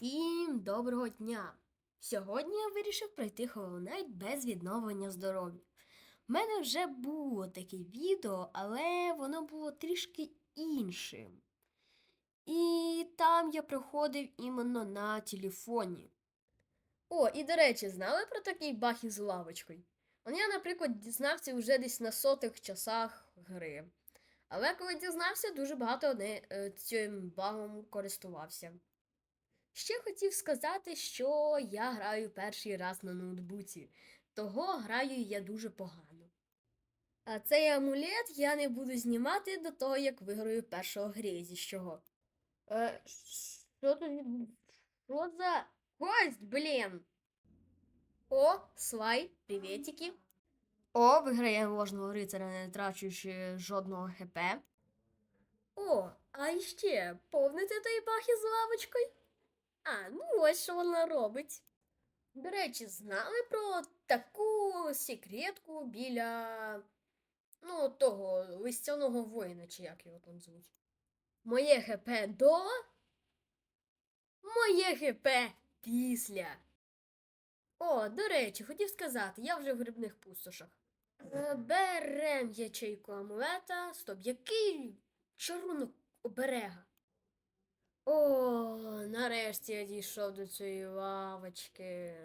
Всім доброго дня! Сьогодні я вирішив пройти Hollow без відновлення здоров'я. У мене вже було таке відео, але воно було трішки іншим. І там я проходив іменно на телефоні. О, і до речі, знали про такий баг із лавочкою? Он я, наприклад, дізнався вже десь на сотих часах гри. Але коли дізнався, дуже багато не е, цим багом користувався. Ще хотів сказати, що я граю перший раз на ноутбуці, того граю я дуже погано. А цей амулет я не буду знімати до того, як виграю першого грізі. Е, що тут Що за гость, блін? О, слай, привітики. О, виграємо ложного рицаря, не трачучи жодного хп. О, а іще повните той баг із лавочкою? А, ну ось що вона робить. До речі, знали про таку секретку біля ну, того листяного воїна, чи як його там звуть. Моє ХП до. Моє ХП після. О, до речі, хотів сказати, я вже в грибних пустошах. Е, Берем ячейку амулета. Стоп, який чарунок оберега? О, нарешті я дійшов до цієї лавочки.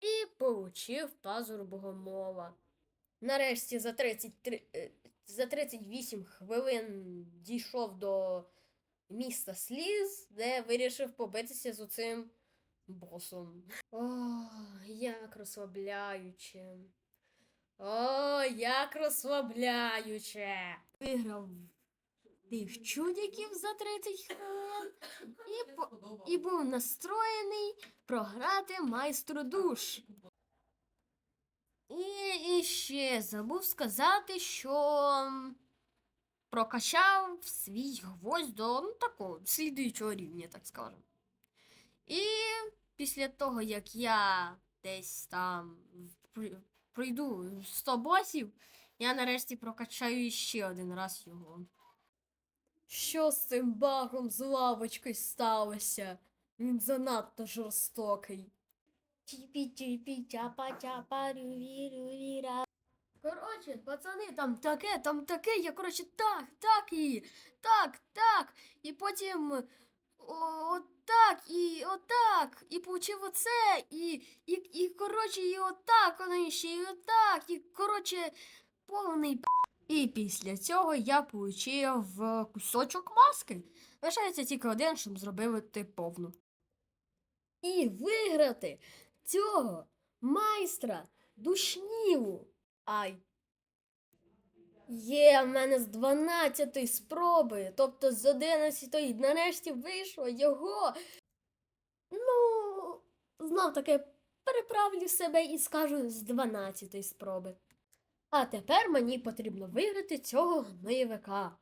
І получив пазур богомова. Нарешті за 33, е, за 38 хвилин дійшов до міста Сліз, де вирішив побитися з оцим босом. О, як розслабляюче. О, як розслабляюче. Виграв тих чудиків за 30 хвилин і, по- і був настроєний програти майстру душ. І, і ще забув сказати, що прокачав свій гвоздь до ну, такого слідуючого рівня, так скажемо. І після того, як я десь там при- пройду 100 босів, я нарешті прокачаю ще один раз його. Що з цим багом з лавочкою сталося? Він занадто жорстокий. Коротше, пацани, там таке, там таке, я коротше так, так і так, так. І потім отак, і отак, і получив оце, і, і, і коротше, і отак воно ще, і отак, і коротше, повний. І після цього я е, кусочок маски. Лишається тільки один, щоб зробити повну. І виграти цього майстра душніву. Ай. Є в мене з 12 спроби, тобто з 11 нарешті вийшло його. Ну, знов таки переправлю себе і скажу з 12 спроби. А тепер мені потрібно виграти цього гноєвика.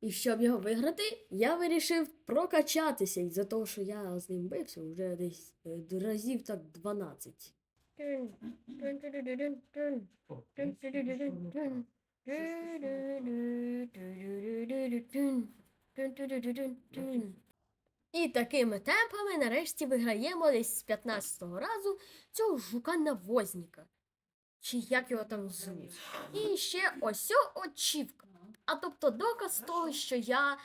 І щоб його виграти, я вирішив прокачатися із-за того, що я з ним бився вже десь е, разів так 12. І такими темпами нарешті виграємо десь з 15-го разу цього жука навозника. Чи як його там звуть. І ще ось очівка. А тобто доказ того, що я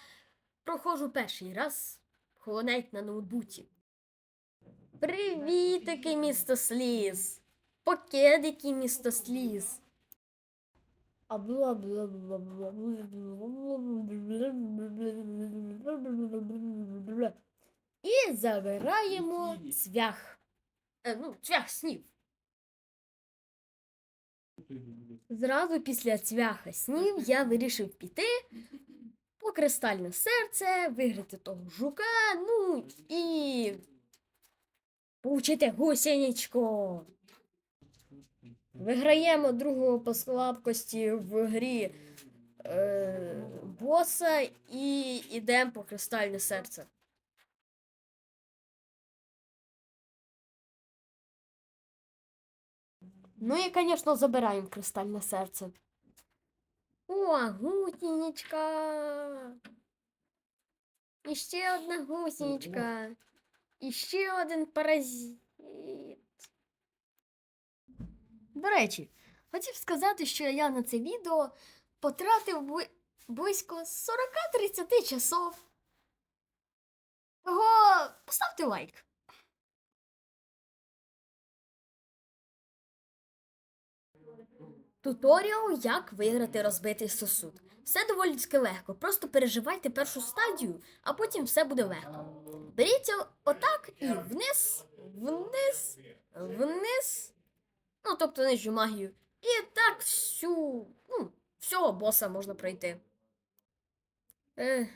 проходжу перший раз холонейт на ноутбуці. Привітики, місто Сліз! Покедики, місто Сліз! І забираємо цвях. Е, ну, цвях снів. Зразу після цвяха снів я вирішив піти по кристальне серце, виграти того жука, ну і получити гусеничку. Виграємо другого по слабкості в грі е, боса і йдемо по кристальне серце. Ну і, звісно, забираємо кристальне серце. О, гутінечка. І ще одна гусеничка. І ще один паразит. До речі, хотів сказати, що я на це відео потратив близько 40-30 часов. Того поставте лайк. Туторіал, як виграти розбитий сосуд. Все доволі таки легко. Просто переживайте першу стадію, а потім все буде легко. Беріть о- отак і вниз, вниз, вниз. Ну, тобто нижню магію. І так всю, ну, всього боса можна пройти. Е,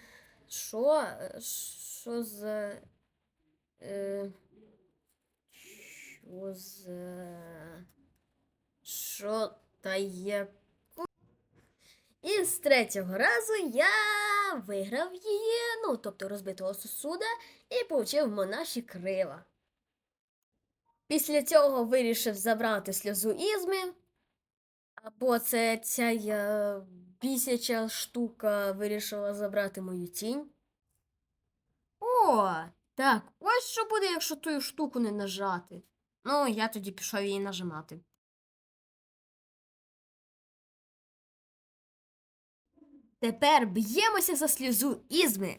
що? Е, Що за. Е, що за. Що та є. І з третього разу я виграв її, ну, тобто розбитого сосуда, і отримав монаші крила. Після цього вирішив забрати сльозу ізми. Або це ця я бісяча штука вирішила забрати мою тінь. О, так, ось що буде, якщо ту штуку не нажати. Ну, я тоді пішов її нажимати. Тепер б'ємося за сльозу ізми.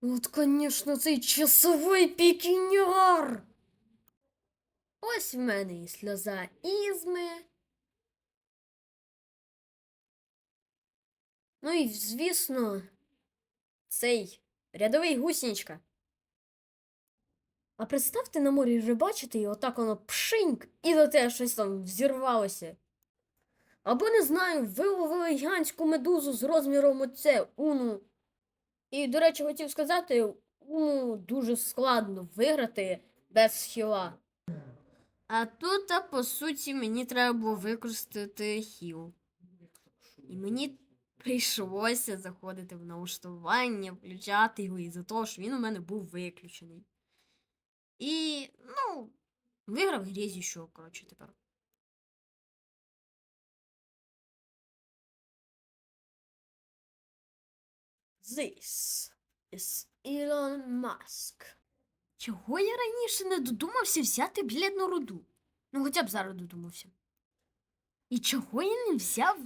От, конечно, цей часовий пікіняр. Ось в мене і сльоза ізми. Ну і, звісно, цей рядовий гусіничка. А представте на морі рибачити, і отак воно пшиньк, і до тебе щось там взірвалося. Або не знаю, виловили гігантську медузу з розміром оце уну. І, до речі, хотів сказати, уну дуже складно виграти без хіла. А тут, а, по суті, мені треба було використати хіл. І мені прийшлося заходити в налаштування, включати його із-за того, що він у мене був виключений. І, ну, виграв грізі, що, коротше, тепер. This is Elon Musk. Чого я раніше не додумався взяти блідну руду? Ну, хоча б зараз додумався. І чого я не взяв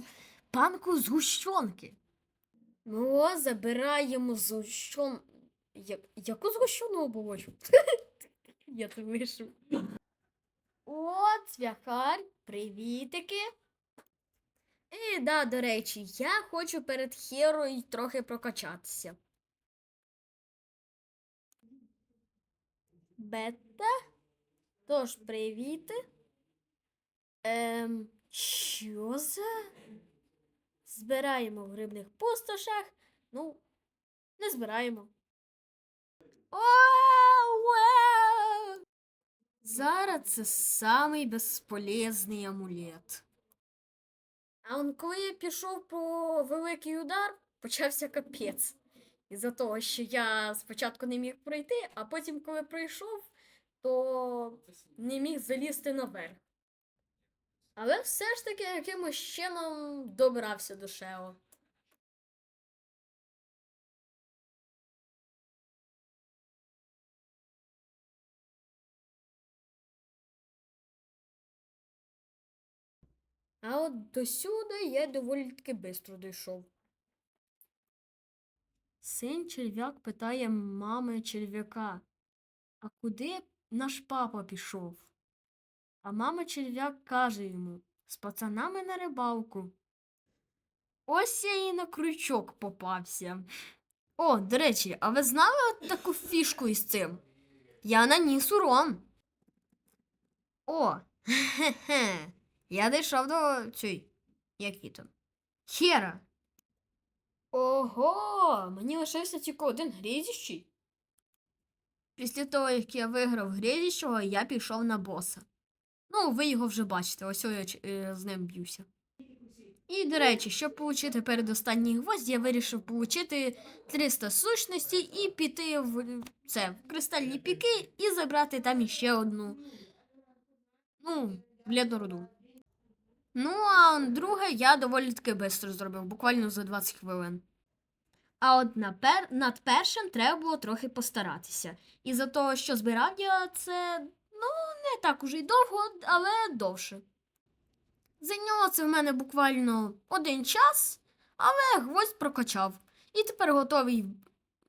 банку згущенки? Ну, забираємо згущен... Я... Яку згущену оболочку? Я це вийшов. О, цвяхар, привітики. І да, до речі, я хочу перед Херою трохи прокачатися. Бета. Тож, привіти. Ем, що за? Збираємо в грибних пустошах. Ну, не збираємо. О, вау! Зараз це самий безполезний амулет. А он коли я пішов по великий удар, почався капець. Із-за того, що я спочатку не міг пройти, а потім, коли пройшов, то не міг залізти наверх. Але все ж таки якимось чином добрався до Шео. А от досюди я доволі таки швидко дійшов. Син черв'як питає мами черв'яка, а куди наш папа пішов? А мама черв'як каже йому з пацанами на рибалку. Ось я і на крючок попався. О, до речі, а ви знали от таку фішку із цим? Я наніс урон. О, хе-хе. Я дійшов до цієї. Як її там? Хера. Ого, мені лишився тільки один грізіщий. Після того, як я виграв грізіщого, я пішов на боса. Ну, ви його вже бачите, ось я е, з ним б'юся. І, до речі, щоб отримати передостанній гвоздь, я вирішив отримати 300 сущностей і піти в це, в кристальні піки і забрати там іще одну. Ну, блідну руду. Ну, а друге я доволі таки швидко зробив, буквально за 20 хвилин. А от на над першим треба було трохи постаратися. І за того, що збирав я це ну, не так уже й довго, але довше. Зайняло це в мене буквально один час, але гвоздь прокачав. І тепер готовий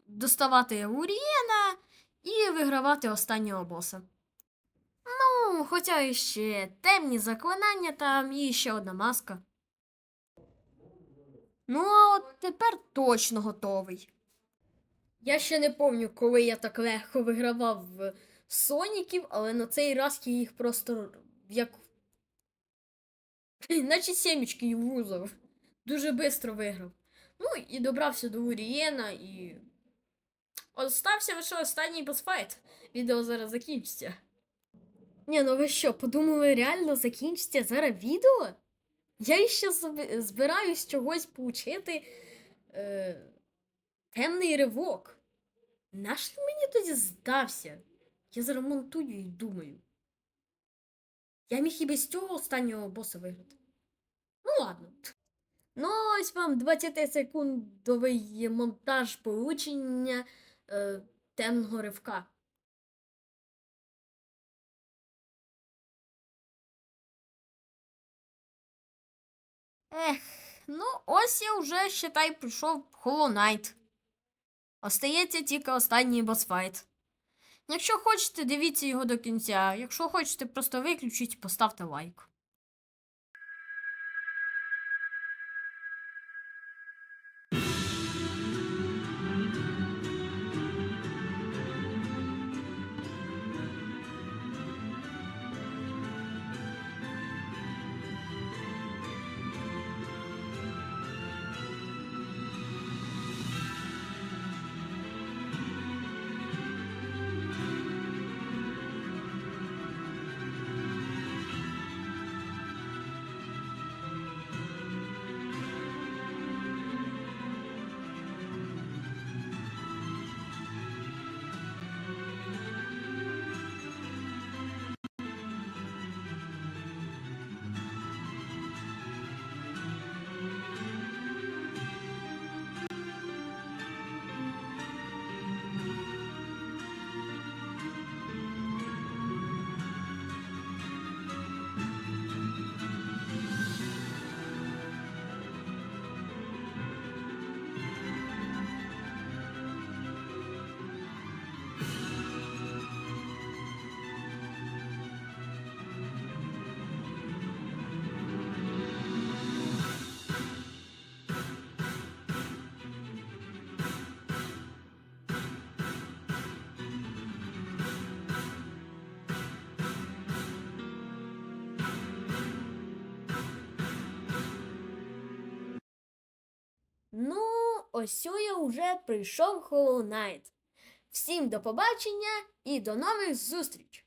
доставати Урієна і вигравати останнього боса. Ну, хоча і ще темні заклинання там і ще одна маска. Ну, а от тепер точно готовий. Я ще не пам'ятаю, коли я так легко вигравав в Соніків, але на цей раз я їх просто як. Наче сімечки вузов. Дуже швидко виграв. Ну і добрався до Урієна і. Остався лише останній босфайт. Відео зараз закінчиться. Ні, ну ви що, подумали, реально закінчиться зараз відео? Я ще збираюсь чогось поучити е, темний ривок. Ти мені тоді здався? Я зараз монтую і думаю. Я міг і без цього останнього боса виграти. Ну ладно. Ну, ось вам 20-секундовий монтаж получення е, темного ривка. Ех, ну ось я вже, считай, прийшов Hollow Knight. Остається тільки останній босфайт. Якщо хочете, дивіться його до кінця. Якщо хочете, просто виключіть, поставте лайк. Ось я вже прийшов Hollow Knight. Всім до побачення і до нових зустріч!